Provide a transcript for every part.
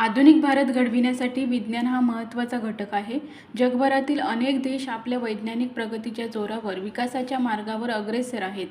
आधुनिक भारत घडविण्यासाठी विज्ञान हा महत्त्वाचा घटक आहे. जगभरातील अनेक देश आपल्या वैज्ञानिक प्रगतीच्या जोरावर विकासाच्या मार्गावर अग्रेसर आहेत.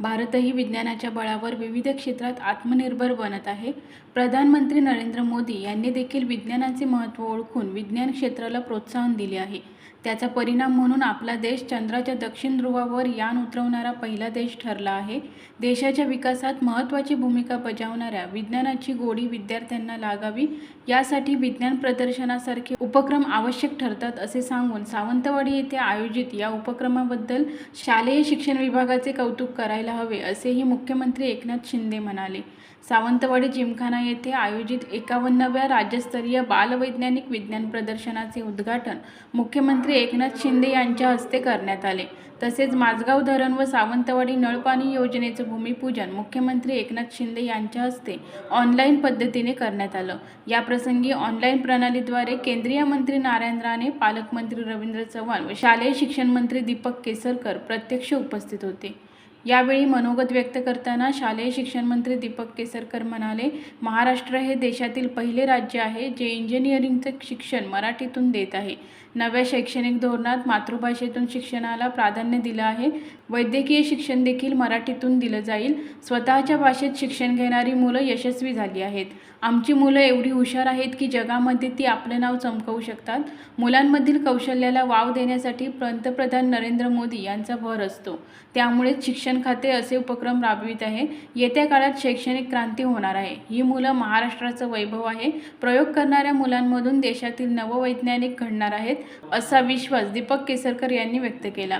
भारतही विज्ञानाच्या बळावर विविध क्षेत्रात आत्मनिर्भर बनत आहे. प्रधानमंत्री नरेंद्र मोदी यांनी देखील विज्ञानाचे महत्त्व ओळखून विज्ञान क्षेत्राला प्रोत्साहन दिले आहे. त्याचा परिणाम म्हणून आपला देश चंद्राच्या दक्षिण ध्रुवावर यान उतरवणारा पहिला देश ठरला आहे. देशाच्या विकासात महत्त्वाची भूमिका बजावणाऱ्या विज्ञानाची गोडी विद्यार्थ्यांना लागावी यासाठी विज्ञान प्रदर्शनासारखे उपक्रम आवश्यक ठरतात असे सांगून सावंतवाडी येथे आयोजित या उपक्रमाबद्दल शालेय शिक्षण विभागाचे कौतुक करायला हवे असेही मुख्यमंत्री एकनाथ शिंदे म्हणाले. सावंतवाडी जिमखाना येथे आयोजित एकावन्नाव्या राज्यस्तरीय बालवैज्ञानिक विज्ञान प्रदर्शनाचे उद्घाटन मुख्यमंत्री एकनाथ शिंदे यांच्या हस्ते करण्यात आले. तसेच माझगाव धरण व सावंतवाडी नळपाणी योजनेचं भूमिपूजन मुख्यमंत्री एकनाथ शिंदे यांच्या हस्ते ऑनलाईन पद्धतीने करण्यात आलं. याप्रसंगी ऑनलाईन प्रणालीद्वारे केंद्रीय मंत्री नारायण राणे पालकमंत्री रवींद्र चव्हाण व शालेय शिक्षण मंत्री दीपक केसरकर प्रत्यक्ष उपस्थित होते. यावेळी मनोगत व्यक्त करताना शालेय शिक्षण मंत्री दीपक केसरकर म्हणाले महाराष्ट्र हे देशातील पहिले राज्य आहे जे इंजिनिअरिंगचं शिक्षण मराठीतून देत आहे. नव्या शैक्षणिक धोरणात मातृभाषेतून शिक्षणाला प्राधान्य दिलं आहे. वैद्यकीय शिक्षण देखील मराठीतून दिलं जाईल. स्वतःच्या भाषेत शिक्षण घेणारी मुलं यशस्वी झाली आहेत. आमची मुलं एवढी हुशार आहेत की जगामध्ये ती आपलं नाव चमकवू शकतात. मुलांमधील कौशल्याला वाव देण्यासाठी पंतप्रधान नरेंद्र मोदी यांचा भर असतो. त्यामुळेच शिक्षण खाते असे उपक्रम राबवित आहे. येत्या काळात शैक्षणिक क्रांती होणार आहे. ही मुलं महाराष्ट्राचं वैभव आहे. प्रयोग करणाऱ्या मुलांमधून देशातील नववैज्ञानिक घडणार आहेत असा विश्वास दीपक केसरकर यांनी व्यक्त केला.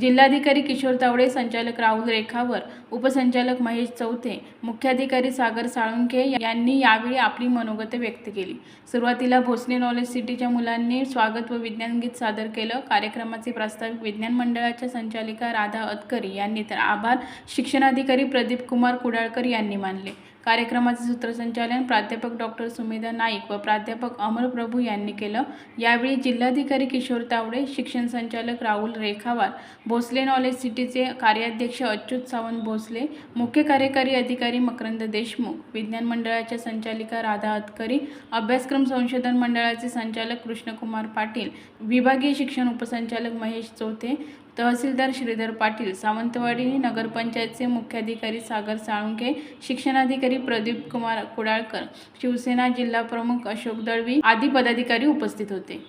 जिल्हाधिकारी किशोर तावडे संचालक राहुल रेखावर उपसंचालक महेश चौथे मुख्याधिकारी सागर साळुंखे यांनी यावेळी आपली मनोगत व्यक्त केली. सुरुवातीला भोसले नॉलेज सिटीच्या मुलांनी स्वागत व विज्ञान गीत सादर केलं. कार्यक्रमाचे प्रास्ताविक विज्ञान मंडळाच्या संचालिका राधा अतकरी यांनी तर आभार. शिक्षणाधिकारी प्रदीप कुमार कुडाळकर यांनी मानले. कार्यक्रमाचे सूत्रसंचालन प्राध्यापक डॉक्टर सुमेधा नाईक व प्राध्यापक अमर प्रभू यांनी केलं. यावेळी जिल्हाधिकारी किशोर तावडे शिक्षण संचालक राहुल रेखावार भोसले नॉलेज सिटीचे कार्याध्यक्ष अच्युत सावंत भोसले मुख्य कार्यकारी अधिकारी मकरंद देशमुख विज्ञान मंडळाच्या संचालिका राधा अतकरी अभ्यासक्रम संशोधन मंडळाचे संचालक कृष्णकुमार पाटील विभागीय शिक्षण उपसंचालक महेश चौथे तहसीलदार श्रीधर पाटील सावंतवाडी नगरपंचायतचे मुख्याधिकारी सागर साळुंके शिक्षणाधिकारी प्रदीप कुमार कुडाळकर शिवसेना जिल्हा प्रमुख अशोक दळवी आदी पदाधिकारी उपस्थित होते.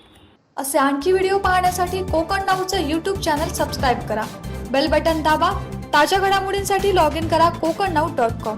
असे आणखी व्हिडिओ पाहण्यासाठी कोकण नाऊचं यूट्यूब चॅनल सबस्क्राईब करा. बेल बटन दाबा ताज्या घडामोडींसाठी लॉग इन करा कोकण नाऊ डॉट कॉम